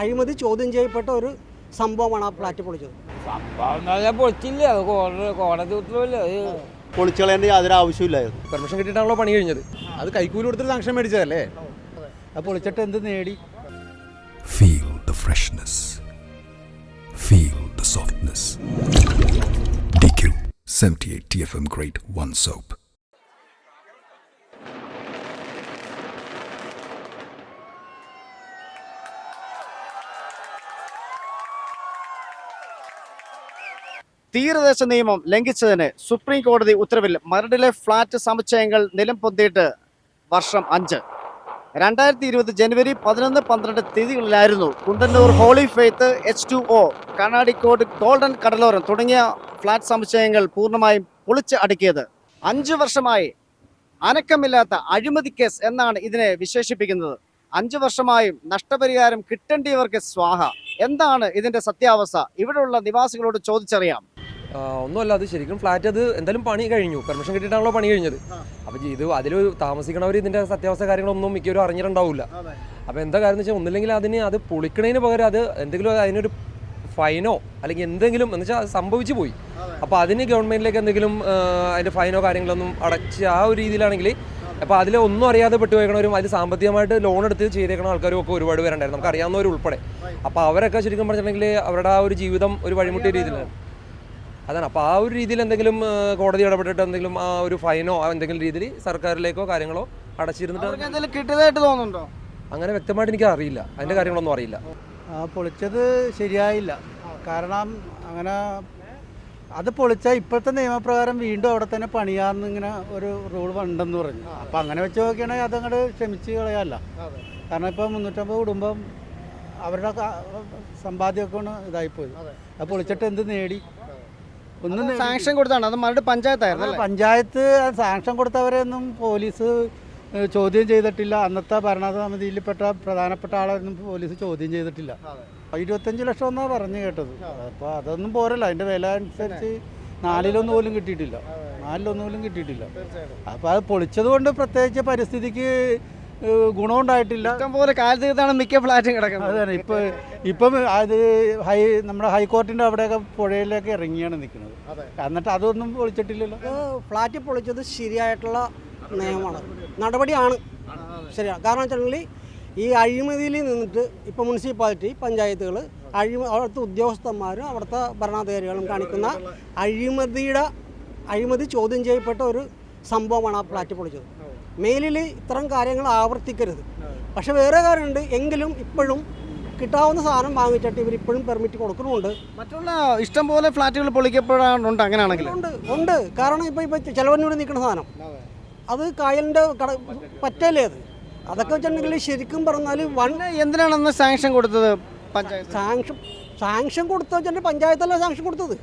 അഴിമതി ചോദ്യം ചെയ്യപ്പെട്ട ഒരു സംഭവമാണ് ആ ഫ്ലാറ്റ് പൊളിച്ചത്. സംഭവം പൊളിച്ചില്ല? അത് കോടതി ഉത്തരവല്ലേ? അത് പൊളിച്ചളയേണ്ട യാതൊരു ആവശ്യമില്ലായിരുന്നു പെർമിഷൻ കിട്ടിയിട്ടാണല്ലോ പണി കഴിഞ്ഞത്. അത് കൈക്കൂലി കൊടുത്തിട്ട് സാങ്ഷൻ മേടിച്ചതല്ലേ? അത് പൊളിച്ചിട്ട് എന്ത് നേടി? Feel the freshness. Feel the softness. DQ 78 TFM Grade 1 Soap. തീരദേശ നിയമം ലംഘിച്ചതിന് സുപ്രീം കോടതി ഉത്തരവിൽ മരടിലെ ഫ്ളാറ്റ് സമുച്ചയങ്ങൾ നിലം പൊന്തിയിട്ട് വർഷം അഞ്ച്. രണ്ടായിരത്തി ഇരുപത് ജനുവരി പതിനൊന്ന് പന്ത്രണ്ട് തീയതികളിലായിരുന്നു Kundannoor holy faith H two O Kannadikkode golden Kadaloram തുടങ്ങിയ ഫ്ളാറ്റ് സമുച്ചയങ്ങൾ പൂർണമായും പൊളിച്ച് അടുക്കിയത്. അഞ്ചു വർഷമായി അനക്കമില്ലാത്ത അഴിമതി കേസ് എന്നാണ് ഇതിനെ വിശേഷിപ്പിക്കുന്നത്. അഞ്ചു വർഷമായും നഷ്ടപരിഹാരം കിട്ടേണ്ടിയവർക്ക് സ്വാഹ. എന്താണ് ഇതിന്റെ സത്യാവസ്ഥ? ഇവിടെയുള്ള നിവാസികളോട് ചോദിച്ചറിയാം. ഒന്നുമല്ല അത് ശരിക്കും ഫ്ലാറ്റ് അത് എന്തായാലും പണി കഴിഞ്ഞു. പെർമിഷൻ കിട്ടിയിട്ടാണല്ലോ പണി കഴിഞ്ഞത്. അപ്പോൾ ഇത് അതിൽ താമസിക്കണവർ ഇതിന്റെ സത്യാവസ്ഥ കാര്യങ്ങളൊന്നും മിക്കവരും അറിഞ്ഞിട്ടുണ്ടാവില്ല. അപ്പോൾ എന്താ കാര്യം എന്ന് വെച്ചാൽ ഒന്നില്ലെങ്കിൽ അതിന് അത് പൊളിക്കണതിന് പകരം അത് എന്തെങ്കിലും അതിനൊരു ഫൈനോ അല്ലെങ്കിൽ എന്തെങ്കിലും എന്ന് വെച്ചാൽ സംഭവിച്ചു പോയി. അപ്പോൾ അതിന് ഗവൺമെന്റിലേക്ക് എന്തെങ്കിലും അതിന്റെ അതിന്റെ ഫൈനോ കാര്യങ്ങളൊന്നും അടച്ച് ആ ഒരു രീതിയിലാണെങ്കിൽ അപ്പോൾ അതിൽ ഒന്നും അറിയാതെ പെട്ടുപോയിക്കണവരും അതിൽ സാമ്പത്തികമായിട്ട് ലോൺ എടുത്ത് ചെയ്തേക്കണ ആൾക്കാരും ഒക്കെ ഒരുപാട് പേരുണ്ടായിരുന്നു. നമുക്ക് അറിയാവുന്നവർ ഉൾപ്പെടെ അപ്പോൾ അവരൊക്കെ ശരിക്കും പറഞ്ഞിട്ടുണ്ടെങ്കിൽ അവരുടെ ആ ഒരു ജീവിതം ഒരു വഴിമുട്ടിയ രീതിയിലാണ്. അതാണ്. അപ്പോൾ ആ ഒരു രീതിയിൽ എന്തെങ്കിലും കോടതി ഇടപെട്ടിട്ട് എന്തെങ്കിലും ആ ഒരു ഫൈനോ എന്തെങ്കിലും രീതിയിൽ സർക്കാരിലേക്കോ കാര്യങ്ങളോ അടച്ചിരുന്നിട്ട് കിട്ടിയതായിട്ട് തോന്നുന്നുണ്ടോ? അങ്ങനെ വ്യക്തമായിട്ട് എനിക്ക് അറിയില്ല. അതിന്റെ കാര്യങ്ങളൊന്നും അറിയില്ല. ആ പൊളിച്ചത് ശരിയായില്ല. കാരണം അങ്ങനെ അത് പൊളിച്ചാൽ ഇപ്പോഴത്തെ നിയമപ്രകാരം വീണ്ടും അവിടെ തന്നെ പണിയാന്ന് ഇങ്ങനെ ഒരു റൂൾ ഉണ്ടെന്ന് പറഞ്ഞു. അപ്പം അങ്ങനെ വെച്ച് നോക്കുകയാണെങ്കിൽ അതങ്ങോട്ട് ക്ഷമിച്ച് കളയാല്ല. കാരണം ഇപ്പോൾ മുന്നൂറ്റമ്പത് കുടുംബം അവരുടെ സമ്പാദ്യമൊക്കെ ഇതായിപ്പോയി. അത് പൊളിച്ചിട്ട് എന്ത് നേടി? ഒന്നും സാങ്ഷൻ കൊടുത്താണ്. അത് മറുപടി പഞ്ചായത്തായിരുന്നു പഞ്ചായത്ത് സാങ്ഷൻ കൊടുത്തവരെയൊന്നും പോലീസ് ചോദ്യം ചെയ്തിട്ടില്ല. അന്നത്തെ ഭരണസമിതിയിൽപ്പെട്ട പ്രധാനപ്പെട്ട ആളൊന്നും പോലീസ് ചോദ്യം ചെയ്തിട്ടില്ല. ഇരുപത്തഞ്ച് ലക്ഷം എന്നാ പറഞ്ഞു കേട്ടത്. അപ്പോൾ അതൊന്നും പോരല്ല. അതിന്റെ വില അനുസരിച്ച് നാലിലൊന്നും പോലും കിട്ടിയിട്ടില്ല. നാലിലൊന്നും പോലും കിട്ടിയിട്ടില്ല. അപ്പോൾ അത് പൊളിച്ചത് കൊണ്ട് പ്രത്യേകിച്ച് പരിസ്ഥിതിക്ക് ഗുണമുണ്ടായിട്ടില്ല. ഇഷ്ടംപോലെ കാലത്തീർത്താണ് മിക്ക ഫ്ലാറ്റും കിടക്കുന്നത്. അതാണ് ഇപ്പൊ ഇപ്പം അത് ഹൈ നമ്മുടെ ഹൈക്കോർട്ടിന്റെ അവിടെയൊക്കെ പുഴയിലേക്ക് ഇറങ്ങിയാണ് നിൽക്കുന്നത്. എന്നിട്ട് അതൊന്നും പൊളിച്ചിട്ടില്ലല്ലോ. ഫ്ലാറ്റ് പൊളിച്ചത് ശരിയായിട്ടുള്ള നിയമമാണ്. നടപടിയാണ്. ശരിയാണ്. കാരണം വെച്ചിട്ടുണ്ടെങ്കിൽ ഈ അഴിമതിയിൽ നിന്നിട്ട് ഇപ്പോൾ മുനിസിപ്പാലിറ്റി പഞ്ചായത്തുകൾ അഴിമ അവിടുത്തെ ഉദ്യോഗസ്ഥന്മാരും അവിടുത്തെ ഭരണാധികാരികളും കാണിക്കുന്ന അഴിമതിയുടെ അഴിമതി ചോദ്യം ചെയ്യപ്പെട്ട ഒരു സംഭവമാണ് ആ ഫ്ലാറ്റ് പൊളിച്ചത്. മേലിൽ ഇത്തരം കാര്യങ്ങൾ ആവർത്തിക്കരുത്. പക്ഷെ വേറെ കാര്യമുണ്ട്. എങ്കിലും ഇപ്പോഴും കിട്ടാവുന്ന സാധനം വാങ്ങിച്ചിട്ട് ഇവർ ഇപ്പോഴും പെർമിറ്റ് കൊടുക്കുന്നുണ്ട് മറ്റുള്ള ഇഷ്ടം പോലെ ഫ്ലാറ്റുകൾ പൊളിക്കപ്പെടാനുണ്ട് അങ്ങനെയാണെങ്കിൽ? ഉണ്ട് ഉണ്ട്. കാരണം ഇപ്പൊ ഇപ്പൊ ചെലവന്നൂർ നിൽക്കുന്ന സാധനം. അത് കായലിന്റെ കട പറ്റല്ലേ അത്? അതൊക്കെ വെച്ചിട്ടുണ്ടെങ്കിൽ ശരിക്കും പറഞ്ഞാൽ വൺ എന്തിനാണെന്ന് സാങ്ഷൻ കൊടുത്തത് പഞ്ചായത്ത്? സാങ്ഷൻ സാങ്ഷൻ കൊടുത്ത വെച്ചിട്ടുണ്ടെങ്കിൽ പഞ്ചായത്തല്ല സാങ്ഷൻ കൊടുത്തത്?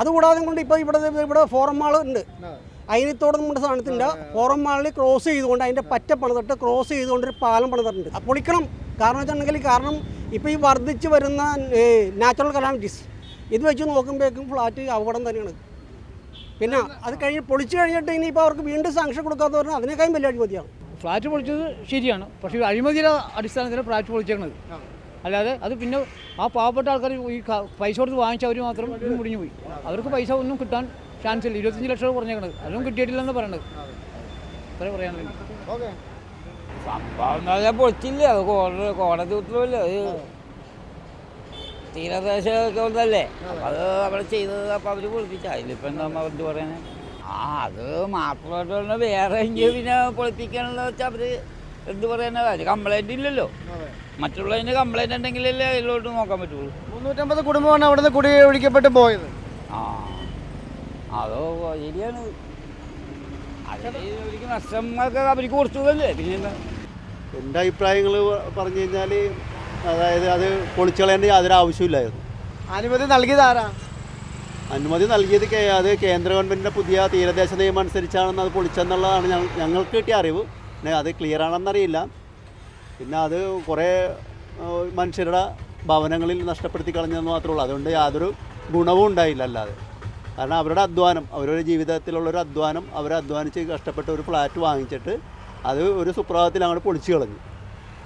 അതുകൂടാതെ കൊണ്ട് ഇപ്പോൾ ഇവിടെ ഇവിടെ ഫോറം മാൾ ഉണ്ട്. അയിനത്തോടെ നമ്മുടെ സാധനത്തിന്റെ പുറം മാളിൽ ക്രോസ് ചെയ്തുകൊണ്ട് അതിന്റെ പറ്റ പണിതിട്ട് ക്രോസ് ചെയ്തുകൊണ്ട് ഒരു പാലം പണിതിട്ടുണ്ട്. അത് പൊളിക്കണം. കാരണം വെച്ചിട്ടുണ്ടെങ്കിൽ കാരണം ഇപ്പോൾ ഈ വർദ്ധിച്ചു വരുന്ന നാച്ചുറൽ കലാമിറ്റീസ് ഇത് വെച്ച് നോക്കുമ്പോഴേക്കും ഫ്ലാറ്റ് അപകടം തന്നെയാണ്. പിന്നെ അത് കഴിഞ്ഞ് പൊളിച്ചു കഴിഞ്ഞിട്ട് ഇനിയിപ്പോൾ അവർക്ക് വീണ്ടും സാങ്ഷൻ കൊടുക്കാത്ത പറഞ്ഞാൽ അതിനേക്കാളും വലിയ അഴിമതിയാണ്. ഫ്ലാറ്റ് പൊളിച്ചത് ശരിയാണ്. പക്ഷേ അഴിമതിയുടെ അടിസ്ഥാനത്തിൽ ഫ്ലാറ്റ് പൊളിച്ചേക്കണത്. അല്ലാതെ അത് പിന്നെ ആ പാവപ്പെട്ട ആൾക്കാർ ഈ പൈസ കൊടുത്ത് വാങ്ങിച്ചവർ മാത്രം മുടിഞ്ഞു പോയി അവർക്ക് പൈസ ഒന്നും കിട്ടാൻ ചാൻസ് ഇല്ല. ഇരുപത്തഞ്ച് ലക്ഷം പറഞ്ഞേക്കണത് അതും കിട്ടിയിട്ടില്ലെന്ന് പറയണത്. അത്രേ പറയാനുള്ളത് സംഭവം എന്ന് പറഞ്ഞാൽ പൊളിച്ചില്ല. അത് കോടതി കോടതി ഉത്തരവല്ലേ. അത് തീരദേശമൊക്കെ അത് അവിടെ ചെയ്തത് അപ്പോൾ അവർ പൊളിപ്പിച്ച. അതിലിപ്പോൾ എന്താ അവരുടെ പറയുന്നത് ആ അത് മാത്രമായിട്ട് പറഞ്ഞാൽ വേറെ പിന്നെ പൊളിപ്പിക്കാനുള്ള വെച്ചാൽ അവർ എന്ത് പറയുന്നത് അതിന് കംപ്ലൈന്റ് ഇല്ലല്ലോ. മറ്റുള്ളതിന് കംപ്ലൈന്റ് ഉണ്ടെങ്കിലല്ലേ അതിലോട്ട് നോക്കാൻ പറ്റുള്ളൂ. മുന്നൂറ്റമ്പത് കുടുംബമാണ് അവിടെ നിന്ന് കുടി ഒഴിക്കപ്പെട്ട് പോയത്. ആ. അതോ ശരിയാണ്. അതിൽ അവർക്ക് കൊടുത്തതല്ലേ പിന്നെ എന്റെ അഭിപ്രായങ്ങൾ പറഞ്ഞു കഴിഞ്ഞാൽ അതായത് അത് പൊളിച്ചളയേണ്ട യാതൊരു ആവശ്യമില്ലായിരുന്നു അനുമതി നൽകിയത് ആരാ? അനുമതി നൽകിയത് കേ അത് കേന്ദ്ര ഗവൺമെന്റിന്റെ പുതിയ തീരദേശ നിയമം അനുസരിച്ചാണെന്ന് അത് പൊളിച്ചെന്നുള്ളതാണ് ഞങ്ങൾക്ക് കിട്ടിയ അറിവ്. പിന്നെ അത് ക്ലിയർ ആണെന്നറിയില്ല. പിന്നെ അത് കുറേ മനുഷ്യരുടെ ഭവനങ്ങളിൽ നഷ്ടപ്പെടുത്തി കളഞ്ഞെന്ന് മാത്രമേ ഉള്ളൂ. അതുകൊണ്ട് യാതൊരു ഗുണവും ഉണ്ടായില്ല അല്ലാതെ. കാരണം അവരുടെ അധ്വാനം അവരുടെ ജീവിതത്തിലുള്ളൊരു അധ്വാനം അവർ അധ്വാനിച്ച് കഷ്ടപ്പെട്ട് ഒരു ഫ്ലാറ്റ് വാങ്ങിച്ചിട്ട് അത് ഒരു സുപ്രഭാതത്തിൽ അങ്ങോട്ട് പൊളിച്ചു കളഞ്ഞു.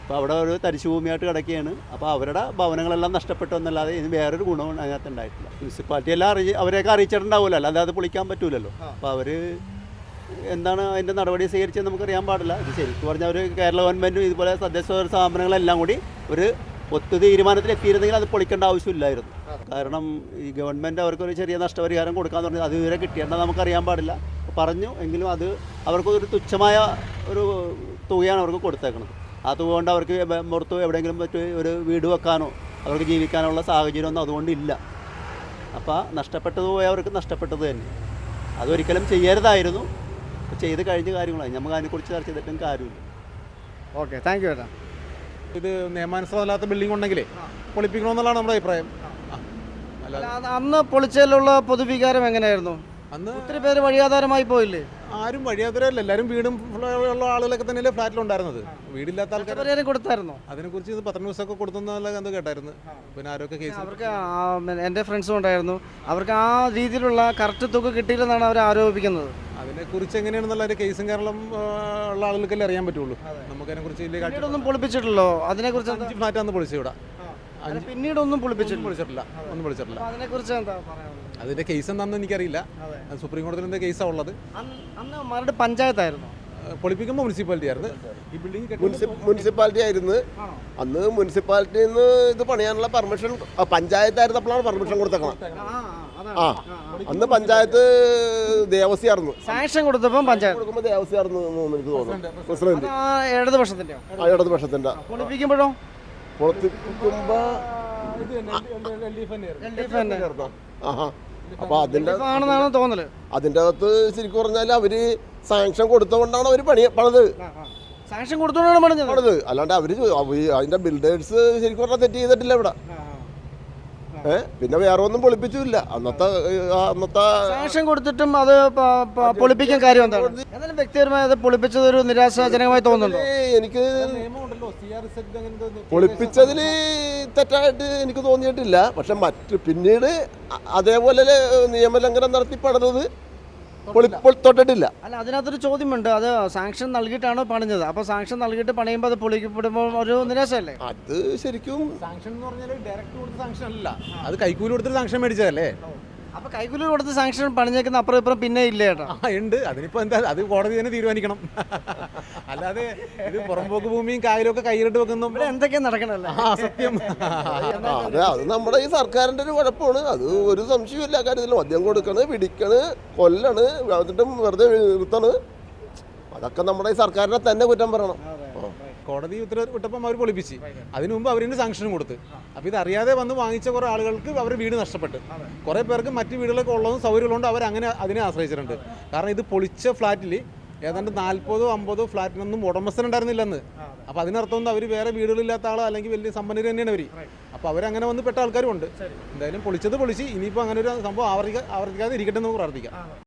അപ്പോൾ അവിടെ ഒരു തരിശുഭൂമിയായിട്ട് കിടക്കുകയാണ്. അപ്പോൾ അവരുടെ ഭവനങ്ങളെല്ലാം നഷ്ടപ്പെട്ടു എന്നല്ലാതെ ഇതിന് വേറൊരു ഗുണവും അതിനകത്ത് ഉണ്ടായിട്ടില്ല. മുനിസിപ്പാലിറ്റി എല്ലാം അറിയി അവരെയൊക്കെ അറിയിച്ചിട്ടുണ്ടാവുമല്ലോ. അല്ലാതെ അത് പൊളിക്കാൻ പറ്റൂലല്ലോ. അപ്പോൾ അവർ എന്താണ് അതിന്റെ നടപടി സ്വീകരിച്ചത് നമുക്കറിയാൻ പാടില്ല. ഇത് ശരിക്കും പറഞ്ഞാൽ ഒരു കേരള ഗവൺമെന്റും ഇതുപോലെ തദ്ദേശ സ്ഥാപനങ്ങളെല്ലാം കൂടി ഒരു ഒത്തു തീരുമാനത്തിൽ എത്തിയിരുന്നെങ്കിൽ അത് പൊളിക്കേണ്ട ആവശ്യമില്ലായിരുന്നു. കാരണം ഈ ഗവൺമെന്റ് അവർക്കൊരു ചെറിയ നഷ്ടപരിഹാരം കൊടുക്കാന്ന് പറഞ്ഞാൽ അത് ഇതുവരെ കിട്ടിയേണ്ട നമുക്കറിയാൻ പാടില്ല. പറഞ്ഞു എങ്കിലും അത് അവർക്കൊരു തുച്ഛമായ ഒരു തുകയാണ് അവർക്ക് കൊടുത്തേക്കുന്നത് ആ തുക കൊണ്ട് അവർക്ക് പുറത്ത് എവിടെയെങ്കിലും മറ്റു ഒരു വീട് വെക്കാനോ അവർക്ക് ജീവിക്കാനുള്ള സാഹചര്യമൊന്നും അതുകൊണ്ടില്ല അപ്പോൾ നഷ്ടപ്പെട്ടത് പോയ അവർക്ക് നഷ്ടപ്പെട്ടത് തന്നെ. അതൊരിക്കലും ചെയ്യരുതായിരുന്നു. ചെയ്ത് കഴിഞ്ഞ കാര്യങ്ങളായി നമുക്ക് അതിനെക്കുറിച്ച് ചർച്ച ചെയ്തിട്ടും കാര്യമില്ല. ഓക്കെ. താങ്ക് യു ഏട്ടാ. ഇത് നിയമാനുസൃതമല്ലാത്ത ബിൽഡിംഗ് ഉണ്ടെങ്കിലേ പൊളിപ്പിക്കണമെന്നുള്ളതാണ് നമ്മുടെ അഭിപ്രായം. അന്ന് പൊളിച്ചതിലുള്ള പൊതുവികാരം എങ്ങനെയായിരുന്നു? അന്ന് ഒത്തിരി പേര് വഴിയാധാരമായി പോയില്ലേ? ആരും വഴിയാധാരമല്ല എല്ലാവരും വീടും ഉള്ള ആളുകളൊക്കെ തന്നെയല്ലേ ഫ്ലാറ്റിലുണ്ടായിരുന്നത്. വീടില്ലാത്ത ആൾക്കാർ കൊടുത്തായിരുന്നു? അതിനെ അതിനെക്കുറിച്ച് ഇത് പത്ര ന്യൂസൊക്കെ കൊടുത്തെന്നുള്ള എന്ത് കേട്ടായിരുന്നു. പിന്നെ ആരൊക്കെ കേസ് അവർക്ക് എന്റെ എന്റെ ഫ്രണ്ട്സും ഉണ്ടായിരുന്നു. അവർക്ക് ആ രീതിയിലുള്ള കറക്റ്റ് തുക കിട്ടിയില്ലെന്നാണ് അവർ ആരോപിക്കുന്നത്. അതിനെക്കുറിച്ച് എങ്ങനെയാണെന്നുള്ള ഒരു കേസും കേരളം ഉള്ള ആളുകൾക്കല്ലേ അറിയാൻ പറ്റുള്ളൂ. നമുക്ക് അതിനെക്കുറിച്ച് വലിയ കാഴ്ച പിന്നീടൊന്നും പൊളിപ്പിച്ചിട്ടില്ലല്ലോ? അതിനെക്കുറിച്ച് എന്താ? അഞ്ച് ഫ്ലാറ്റാന്ന് പൊളിച്ചു ഇവിടെ. അല്ല, പിന്നീടൊന്നും പൊളിപ്പിച്ചിട്ടില്ല. പൊളിച്ചിട്ടില്ല. ഒന്നും പൊളിച്ചിട്ടില്ല. അതിനെ അതിനെക്കുറിച്ച് എന്താ അതിന്റെ കേസ് എന്താണെന്ന് എനിക്കറിയില്ല. സുപ്രീം കോടതിയിൽ കേസാ ഉള്ളത്? അന്ന് പഞ്ചായത്തായിരുന്നു. പൊളിപ്പിക്കുമ്പോൾ മുനിസിപ്പാലിറ്റി ആയിരുന്നു. ഈ ബിൽഡിംഗ് മുനിസിപ്പാലിറ്റി ആയിരുന്നു. അന്ന് മുനിസിപ്പാലിറ്റിയിൽ നിന്ന് ഇത് പണിയാനുള്ള പെർമിഷൻ പഞ്ചായത്തായിരുന്നപ്പോഴാണ് പെർമിഷൻ കൊടുത്തേക്കണം ആ അന്ന് പഞ്ചായത്ത് ദേവസ്യായിരുന്നു. സാങ്ഷൻ കൊടുത്തപ്പം പഞ്ചായത്ത്. കൊടുക്കുമ്പോൾ ദേവസ്യായിരുന്നു എന്ന് എനിക്ക് തോന്നുന്നു. പ്രസിഡന്റ്. ഇടതുപക്ഷത്തിന്റെ ആ ഇടതുപക്ഷത്തിന്റെ. പൊളിപ്പിക്കുമ്പോഴോ? പുറത്തിരിക്കുമ്പോ അപ്പൊ അതിന്റെ ആണെന്നാണ് തോന്നൽ. അതിന്റെ അകത്ത് ശരിക്കും പറഞ്ഞാൽ അവർ സാങ്ഷൻ കൊടുത്തുകൊണ്ടാണ് അവർ പണി പണിത്. സാങ്ഷൻ കൊടുത്തോണ്ടാണ് പണിത് പണിത്. അല്ലാണ്ട് അവർ അതിന്റെ ബിൽഡേഴ്സ് ശരിക്കും പറഞ്ഞാൽ തെറ്റ് ചെയ്തിട്ടില്ല ഇവിടെ. പിന്നെ വേറെ ഒന്നും പൊളിപ്പിച്ചില്ല അന്നത്തെ അന്നത്തെ സാങ്ഷൻ കൊടുത്തിട്ടും അത് പൊളിപ്പിക്കാൻ കാര്യം എന്താണ്? എന്നാലും വ്യക്തിപരമായി അത് പൊളിപ്പിച്ചത് ഒരു നിരാശാജനകമായി തോന്നുന്നുണ്ടോ? ഏ, എനിക്ക് പൊളിപ്പിച്ചതിൽ തെറ്റായിട്ട് എനിക്ക് തോന്നിയിട്ടില്ല. പക്ഷെ മറ്റ് പിന്നീട് അതേപോലെ നിയമലംഘനം നടത്തി പൊളി- തൊട്ടിട്ടില്ല. അല്ല അതിനകത്തൊരു ചോദ്യമുണ്ട്. അത് സാങ്ഷൻ നൽകിയിട്ടാണ് പണിഞ്ഞത്? അപ്പൊ സാങ്ഷൻ നൽകിയിട്ട് പണിയുമ്പോൾ അത് പൊളിക്കപ്പെടുമ്പോൾ ഒരു നിരാശയല്ലേ? അത് ശരിക്കും സാങ്ഷൻ എന്ന് പറഞ്ഞാൽ ഡയറക്റ്റ് കൊടുത്ത സാങ്ഷൻ അല്ല. അത് കൈക്കൂലി കൊടുത്തിട്ട് സാങ്ഷൻ മേടിച്ചതല്ലേ? അപ്പോൾ കൈക്കൂലി കൊടുത്ത് സാങ്ഷൻ പണിഞ്ഞേക്കുന്ന അപ്പുറം ഇപ്പുറം പിന്നെ ഇല്ല ചേട്ടാ. ആ ഉണ്ട്. അതിനിപ്പോ എന്താ അത് കോടതി തന്നെ തീരുമാനിക്കണം. അല്ലാതെ ഇത് പുറംപോക്ക് ഭൂമിയും കായലും ഒക്കെ കൈയിലിട്ട് വെക്കുന്നു. ഇവിടെ എന്തൊക്കെയാ നടക്കണല്ലേ ആ സത്യം. അതെ അത് നമ്മുടെ ഈ സർക്കാരിന്റെ ഒരു കുഴപ്പമാണ്. അത് ഒരു സംശയമില്ല കാര്യത്തിൽ മദ്യം കൊടുക്കണ് പിടിക്കണ് കൊല്ലണ് എന്നിട്ടും വെറുതെ നിർത്തണ് അതൊക്കെ നമ്മുടെ ഈ സർക്കാരിനെ തന്നെ കുറ്റം പറയണം. കോടതി ഉത്തരവ് വിട്ടപ്പം അവർ പൊളിപ്പിച്ച്. അതിനു മുമ്പ് അവരിന് സാങ്ഷനും കൊടുത്ത്. അപ്പോൾ ഇത് അറിയാതെ വന്ന് വാങ്ങിച്ച കുറേ ആളുകൾക്ക് അവർ വീട് നഷ്ടപ്പെട്ടു. കുറേ പേർക്ക് മറ്റു വീടുകളൊക്കെ ഉള്ളതും സൗകര്യമുള്ളതുകൊണ്ട് അവർ അങ്ങനെ അതിനെ ആശ്രയിച്ചിട്ടുണ്ട്. കാരണം ഇത് പൊളിച്ച ഫ്ലാറ്റിൽ ഏതാണ്ട് നാൽപ്പതോ അമ്പതോ ഫ്ലാറ്റിനൊന്നും ഉടമസ്ഥൻ ഉണ്ടായിരുന്നില്ലെന്ന്. അപ്പോൾ അതിനർത്ഥം അവർ വേറെ വീടുകളില്ലാത്ത ആളോ അല്ലെങ്കിൽ വലിയ സമ്പന്നർ തന്നെയാണ് അവർ അപ്പോൾ അവരങ്ങനെ വന്ന് പെട്ട ആൾക്കാരും ഉണ്ട്. എന്തായാലും പൊളിച്ചത് പൊളിച്ച് ഇനിയിപ്പോൾ അങ്ങനെ ഒരു സംഭവം ആവർത്തിക്കാ ആവർത്തിക്കാതെ ഇരിക്കട്ടെ എന്ന് പ്രാർത്ഥിക്കാം.